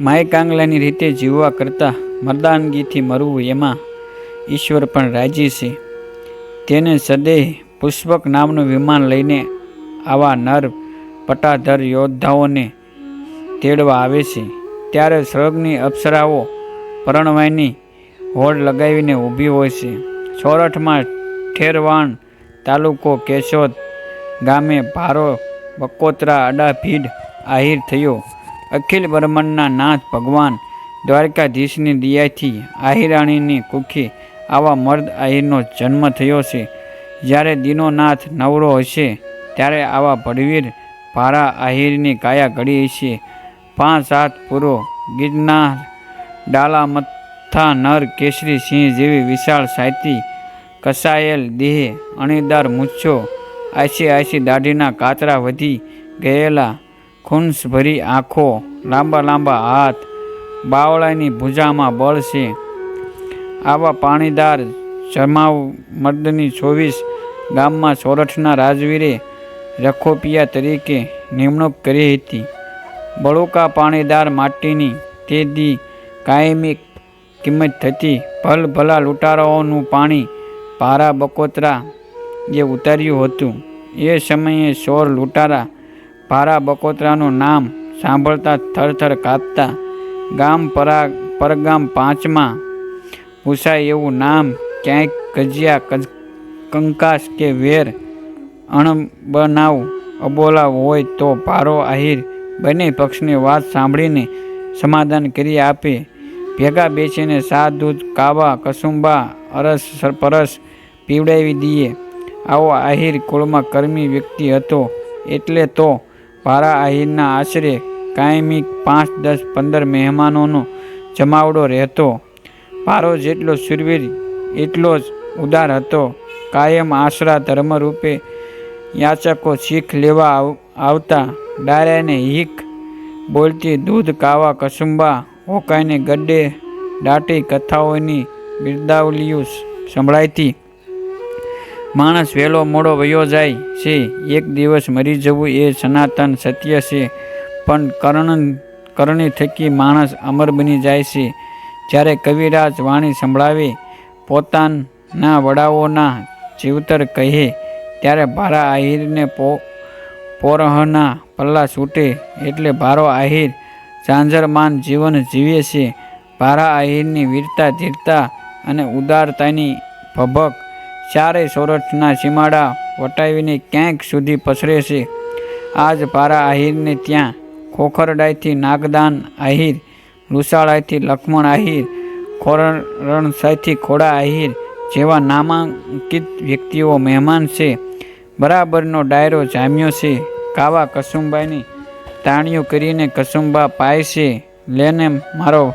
My કાંગલાની રીતે જીવવા કરતાં મર્દાનગીથી મરવું એમાં ઈશ્વર પણ રાજી છે. તેને સદેહ પુષ્પક નામનું વિમાન લઈને આવા નર પટાધર યોદ્ધાઓને તેડવા આવે છે. ત્યારે સ્વર્ગની અપ્સરાઓ પરણવાયની હોડ લગાવીને ઊભી હોય છે. સોરઠમાં ઠેરવાણ તાલુકો કેશોદ ગામે ભારો બકોતરા અડાભીડ આહિર થયો. અખિલ બ્રહ્માંડના નાથ ભગવાન દ્વારકાધીશની દિયાથી આહિરાણીની કુખી આવા મર્દ આહિરનો જન્મ થયો છે. જ્યારે દીનોનાથ નવરો હશે, ત્યારે આવા ભડવીર ભારા આહિરની કાયા ઘડી હશે. પાંચ હાથ પૂરો ગિરનાર ડાલા મથા નર, કેસરી, સિંહ જેવી વિશાળ સાયતી કસાયેલ દેહ, અણીદાર મૂછો, આછી આછી દાઢીના કાતરા વધી ગયેલા ખૂંસ ભરી આંખો, લાંબા લાંબા હાથ, બાવળાની ભૂજામાં બળ છે. આવા પાણીદાર જમાવ મર્દની ચોવીસ ગામમાં સોરઠના રાજવીરે રખોપિયા તરીકે નિમણૂક કરી હતી. બળુકા પાણીદાર માટીની તે દી કાયમી કિંમત થતી ભલ ભલા લૂંટારાઓનું પાણી પારા બકોતરા જે ઉતાર્યું હતું. એ સમયે સોર લૂંટારા પારા બકોતરાનું નામ સાંભળતા થરથર કાપતા ગામ પરા પરગામ પાંચમાં પૂછાય એવું નામ ક્યાંક ગજિયા કંકાસ કે વેર અણબનાવ અબોલા હોય તો ભારો આહિર બંને પક્ષની વાત સાંભળીને સમાધાન કરી આપે. ભેગા બેસીને સાત દૂધ, કાવા, કસુંબા, અરસ પરસ પીવડાવી દઈએ. આવો આહિર કુળમાં કર્મી વ્યક્તિ હતો એટલે તો ભારા આહિરના આશરે કાયમી પાંચ, દસ, પંદર મહેમાનોનો જમાવડો રહેતો. ભારો જેટલો શુરવીર, એટલો જ ઉદાર હતો. કાયમ આશરા ધર્મરૂપે યાચકો શીખ લેવા આવ- આવતા ડાયરાને હીક બોલતી દૂધ, કાવા, કસુંબા, હોકાઈને ગડ્ડે દાટી કથાઓની બિરદાવલીઓ સંભળાયતી. માણસ વહેલો મોડો વયો જાય છે, એક દિવસ મરી જવું એ સનાતન સત્ય છે, પણ કર્ણ કરણી થકી માણસ અમર બની જાય છે. જ્યારે કવિરાજ વાણી સંભળાવે, પોતાના વડાઓના જીવતર કહે, ત્યારે ભારા આહિરને પો, પોરહના પલ્લા છૂટે, એટલે ભારો આહિર ઝાંઝરમાન જીવન જીવે છે. ભારા આહિરની વીરતા, ધીરતા અને ઉદારતાની ભભક ચારેય સોરઠના સીમાડા વટાવીને ક્યાંક સુધી પસરે છે. આજ પારા આહિરને ત્યાં ખોખરડાઈથી નાગદાન આહિર લુસાળાઈથી લક્ષ્મણ આહિર ખોરણસાઈથી ખોડા આહિર જેવા નામાંકિત વ્યક્તિઓ મહેમાન છે. બરાબરનો ડાયરો જામ્યો છે. કાવા કસુંબાની તાણીઓ કરીને કસુંબા પાય છે. લેને મારો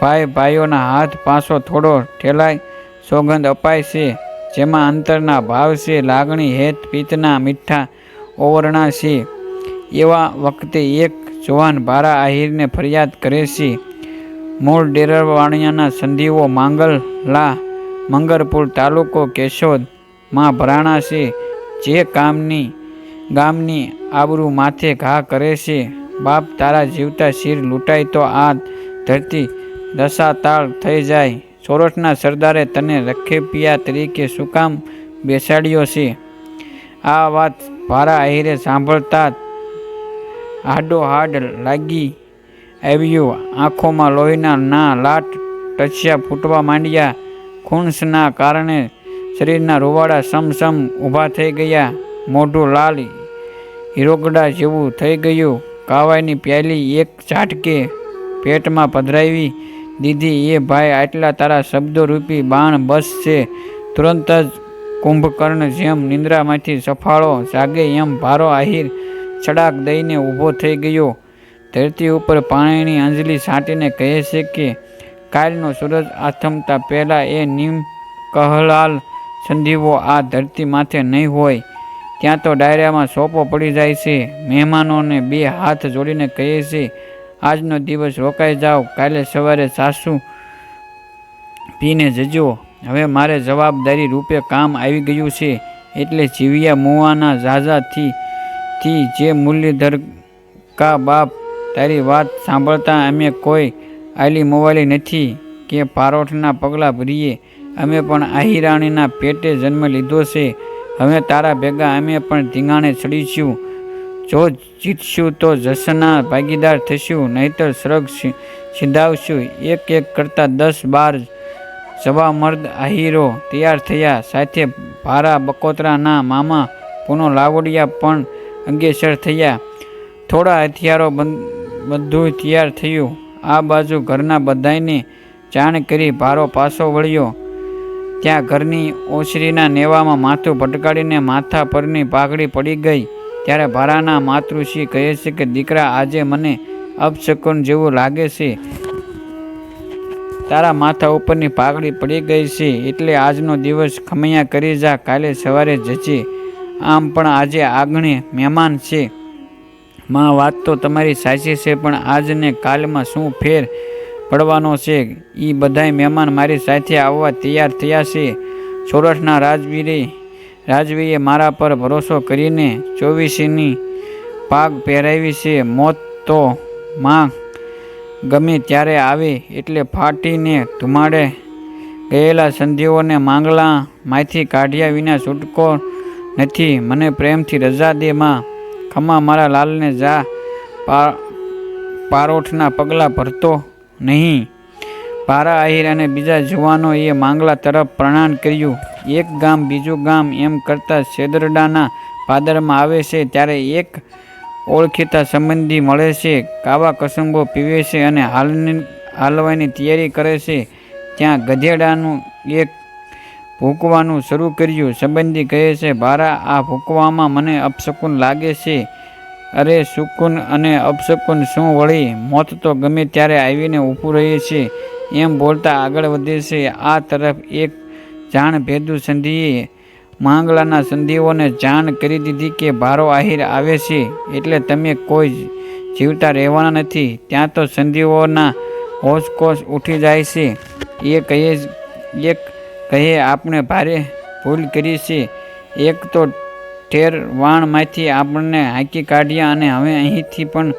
ભાઈ ભાઈઓના હાથ પાસો થોડો ઠેલાય, સોગંદ અપાય છે. જેમાં અંતરના ભાવ છે, લાગણી હેત પિત્તના મીઠા ઓવરણા છે. એવા વખતે એક જવાન ભારા આહિરને ફરિયાદ કરે છે, મૂળ ડેરવાણિયાના સંધિઓ માંગલલા મંગરપુર તાલુકો કેશોદમાં ભરાણા છે. જે કામની, ગામની આબરૂ માથે ઘા કરે છે. બાપ તારા જીવતા શિર લૂંટાય તો આ ધરતી દશાતાળ થઈ જાય. સોરઠના સરદારે તને રખેપિયા તરીકે શું કામ બેસાડ્યો છે? આ વાત ભારા આહિરે સાંભળતા હાડોહાડ હાડો હાડ લાગી આવ્યું. આંખોમાં લોહીના ના લાટ ટચ્યા ફૂટવા માંડ્યા. ખૂંસના કારણે શરીરના રૂવાડા સમસમ ઊભા થઈ ગયા. મોઢું લાલ હિરોગડા જેવું થઈ ગયું. કાવાઈની પ્યાલી એક ઝાટકે પેટમાં પધરાવી દીધી, એ ભાઈ, આટલા તારા શબ્દોરૂપી બાણ બસ છે. તુરંત જ કુંભકર્ણ જેમ નિંદ્રામાંથી સફાળો જાગે, એમ ભારો આહિર છડાક દઈને ઊભો થઈ ગયો. ધરતી ઉપર પાણીની અંજલી છાંટીને કહે છે કે, કાલનો સૂરજ આથમતા પહેલાં એ નીમ કહલાલ સંધિવો આ ધરતી માથે નહીં હોય. ત્યાં તો ડાયરામાં સોપો પડી જાય છે. મહેમાનોને બે હાથ જોડીને કહે છે આજનો દિવસ રોકાઈ જાઓ. કાલે સવારે સાસુ પીને જજો. હવે મારે જવાબદારી રૂપે કામ આવી ગયું છે. એટલે જીવ્યા મોવાના ઝાઝાથી થી જે મુરલીધર કા બાપ તારી વાત સાંભળતા અમે કોઈ આલી મોવાલી નથી કે પારોઠના પગલાં ભરીએ. અમે પણ આહિરાણીના પેટે જન્મ લીધો છે. હવે તારા ભેગા અમે પણ ધીંગાણે ચડીશું જો જીતશું તો જશના ભાગીદાર થશું, નહીતર સ્રગ સિંધાવશું. એક એક કરતાં દસ બાર જવા મર્દ આહીરો તૈયાર થયા. સાથે ભારા બકોતરાના મામા પુનો લાવડિયા પણ અંગેસર થયા. થોડા હથિયારો બધું તૈયાર થયું. આ બાજુ ઘરના બધાયને જાણ કરી ભારો પાછો વળ્યો. ત્યાં ઘરની ઓસરીના નેવામાં માથું ભટકાડીને માથા પરની પાઘડી પડી ગઈ. ત્યારે ભારાના માતૃશ્રી કહે છે કે, દીકરા, આજે મને અપશકુન જેવું લાગે છે. તારા માથા ઉપરની પાઘડી પડી ગઈ છે. એટલે આજનો દિવસ ખમૈયા કરી જા. કાલે સવારે જજે. આમ પણ આજે આગણે મહેમાન છે. માં વાત તો તમારી સાચી છે, પણ આજને કાલમાં શું ફેર પડવાનો છે? એ બધાય મહેમાન મારી સાથે આવવા તૈયાર થયા છે. સોરઠના રાજવીરે રાજવીએ મારા પર ભરોસો કરીને ચોવીસીની પાગ પહેરાવી છે. મોત તો માં ગમે ત્યારે આવે એટલે ફાટીને ધુમાડે ગયેલા સંધિઓને માંગલા માંથી કાઢ્યા વિના છૂટકો નથી. મને પ્રેમથી રજા દે માં. ખમા મારા લાલને જા. પારોઠના પગલાં ભરતો નહીં. પારા આહિર અને બીજા જુવાનોએ માંગલા તરફ પ્રણામ કર્યું. એક ગામ બીજું ગામ એમ કરતાં શેદરડાના પાદરમાં આવે છે ત્યારે એક ઓળખીતા સંબંધી મળે છે, કાવા કસંબો પીવે છે અને હાલની, હાલવાની તૈયારી કરે છે. ત્યાં ગધેડાનું એક ભૂકવાનું શરૂ કર્યું. સંબંધી કહે છે ભારા આ ભૂકવામાં મને અપશકુન લાગે છે. અરે સુકુન અને અપશકુન શું વળી? મોત તો ગમે ત્યારે આવીને ઊભું રહે છે. એમ બોલતા આગળ વધે છે. આ તરફ એક જાણ ભેદુ સંધિએ માંગલાના સંધિઓને જાણ કરી દીધી કે ભારો આહિર આવે છે એટલે તમે કોઈ જીવતા રહેવાના નથી. ત્યાં તો સંધિઓના હોશકોશ ઉઠી જાય છે. એ કહે એક કહે આપણે ભારે ભૂલ કરી છે. એક તો ઠેર વાણમાંથી આપણને હાંકી કાઢ્યા અને હવે અહીંથી પણ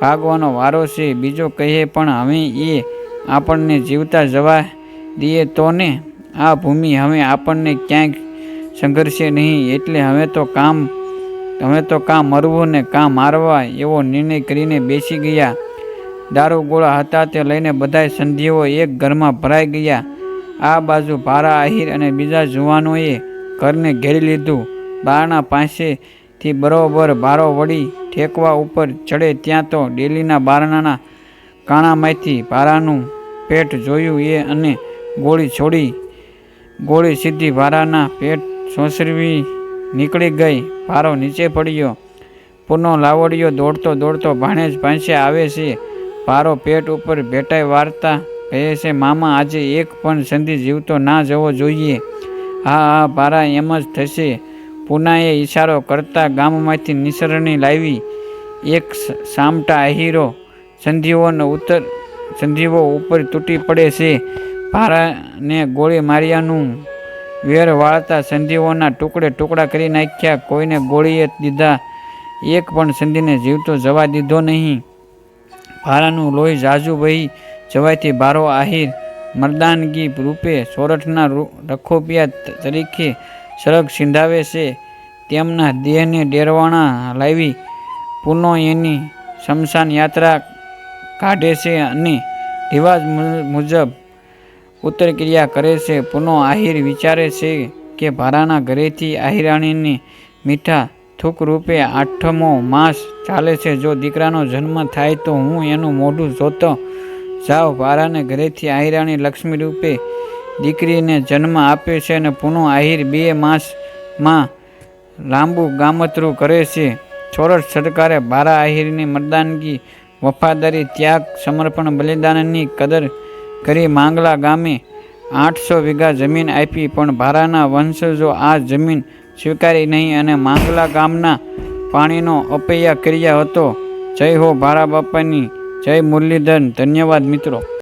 ભાગવાનો વારો છે. બીજો કહે, પણ હવે એ આપણને જીવતા જવા દઈએ તો ને? આ ભૂમિ હવે આપણને ક્યાંક સંઘર્ષે નહીં, એટલે હવે તો કામ, હવે તો કાં મરવું ને કાં મારવા એવો નિર્ણય કરીને બેસી ગયા. દારૂ ગોળા હતા તે લઈને બધાય સંધિઓ એક ઘરમાં ભરાઈ ગયા. આ બાજુ ભારા, આહિર અને બીજા જુવાનોએ ઘરને ઘેરી લીધું. બારના પાસેથી બરોબર ભારો વળી ઠેકવા ઉપર ચડે ત્યાં તો ડેલીના બારણાના કાણામાંથી ભારાનું પેટ જોયું એ અને ગોળી છોડી, ગોળી સીધી ભારાના પેટ સોસરવી નીકળી ગઈ. ભારો નીચે પડ્યો. પૂનો લાવડિયો દોડતો દોડતો ભાણેજ પાસે આવે છે. ભારો પેટ ઉપર ભેટાઈ વાર્તા કહે છે, મામા, આજે એક પણ સંધિ જીવતો ના જવો જોઈએ. હા હા, ભારા, એમ જ થશે. પૂનાએ ઈશારો કરતા ગામમાંથી નિસરણી લાવી. એક સામટા અહીરો સંધિઓનો ઉત્તર સંધિઓ ઉપર તૂટી પડે છે. ભારાને ગોળી માર્યાનું વેર વાળતા સંધિઓના ટુકડે ટુકડા કરી નાખ્યા. કોઈને ગોળીએ દીધા. એક પણ સંધિને જીવતો જવા દીધો નહીં. ભારાનું લોહી ઝાઝુ વહી જવાથી ભારો આહિર મર્દાનગી રૂપે સોરઠના રખોપિયા તરીકે સરગ સિંધાવે છે. તેમના દેહને ડેરવાણા લાવી પુનો એની શમશાન યાત્રા કાઢે છે અને રિવાજ મુજબ ઉત્તર ક્રિયા કરે છે. પુનઃ આહિર વિચારે છે કે ભારાના ઘરેથી આહિરાણીની મીઠા થૂક રૂપે આઠમો માસ ચાલે છે. જો દીકરાનો જન્મ થાય તો હું એનું મોઢું જોતો જાઓ ભારાને ઘરેથી આહિરાણી લક્ષ્મી રૂપે દીકરીને જન્મ આપે છે અને પુનઃ આહિર બે માસમાં લાંબુ ગામતરું કરે છે. છોરઠ સરકારે ભારા આહિરની મર્દાનગી વફાદારી, ત્યાગ, સમર્પણ, બલિદાનની કદર કરી માંગલા ગામે આઠસો વીઘા જમીન આપી. પણ ભારાના વંશજો આ જમીન સ્વીકારી નહીં અને માંગલા ગામના પાણીનો અપૈયા કર્યા હતો. જય હો ભારા બાપાની, જય મુરલીધન ધન્યવાદ મિત્રો.